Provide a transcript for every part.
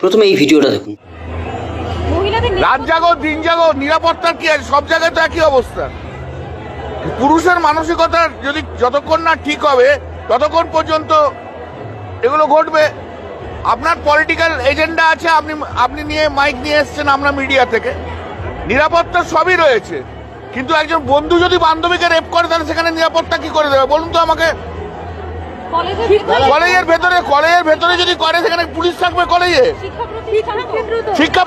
প্রথমে এই ভিডিওটা দেখুন। রাত জাগো দিন জাগো নিরাপত্তার কি আছে? সব জায়গায় তো একই অবস্থা। পুরুষের মানসিকতা যদি যতক্ষণ না ঠিক হবে ততক্ষণ পর্যন্ত এগুলো ঘটবে। আপনার পলিটিক্যাল এজেন্ডা আছে আপনি আপনি নিয়ে মাইক নিয়ে এসছেন আমরা মিডিয়া থেকে। নিরাপত্তা সবই রয়েছে। কিন্তু একজন বন্ধু যদি বান্ধবীকে রেপ করে তাহলে সেখানে নিরাপত্তা কি করে দেবে? বলুন তো আমাকে। কলেজের ভিতরে কলেজের ভেতরে যদি করে সেখানে পুলিশ থাকবে কলেজে? শিক্ষা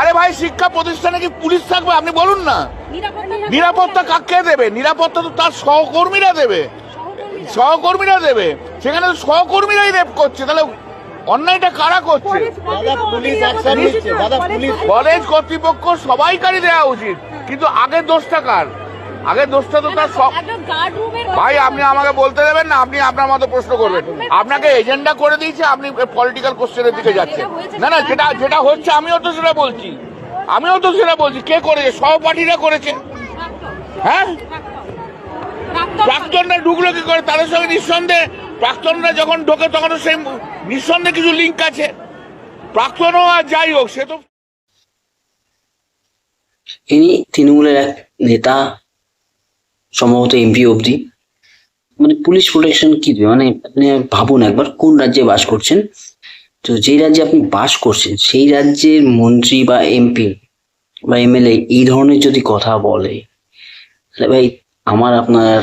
আরে ভাই শিক্ষা প্রতিষ্ঠানে কি পুলিশ থাকবে? আপনি বলুন না। নিরাপত্তা কাকে দেবে? নিরাপত্তা তো তার সহকর্মীরা দেবে। সহকর্মীরা। দেবে। সেখানে তো সহকর্মীরাই রেপ করছে। তাহলে অন্যায়টা কারা করছে? পুলিশ অ্যাকশন নিচ্ছে দাদা পুলিশ কলেজ কর্তৃপক্ষ সবাইকারই দেওয়া উচিত। কিন্তু আগের দোষটা কার? আগের দোষটা তো তার সব ভাই আপনি আমাকে বলতে দেবেন না আপনি আপনার মতো প্রশ্ন করবেন। আপনাকে এজেন্ডা করে দিয়েছে আপনি পলিটিক্যাল কোশ্চেনের দিকে যাচ্ছেন। না না যেটা যেটা হচ্ছে আমিও তো সেটা বলছি। আমিও তো সেটা বলছি। কে করেছে? সহপাঠীরা করেছে। হ্যাঁ? প্রাক্তনরা ঢুকলো কি করে? তাদের সঙ্গে নিঃসন্দেহে প্রাক্তনরা যখন ঢোকে তখন সেই নিঃসন্দেহে কিছু লিঙ্ক আছে। প্রাক্তনও আর যাই হোক সে তো ইনি তৃণমূলের এক নেতা সম্ভবত এমপি অবধি। মানে পুলিশ প্রোটেকশন কি দেবে? মানে আপনি ভাবুন একবার, কোন রাজ্যে বাস করছেন? তো যেই রাজ্যে আপনি বাস করছেন, সেই রাজ্যের মন্ত্রী বা এমপি বা এমএলএ এই ধরনের যদি কথা বলে, তাহলে ভাই আমার আপনার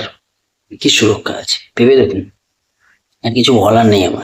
কি সুরক্ষা আছে? ভেবে দেখুন। আর কিছু বলার নেই আমার।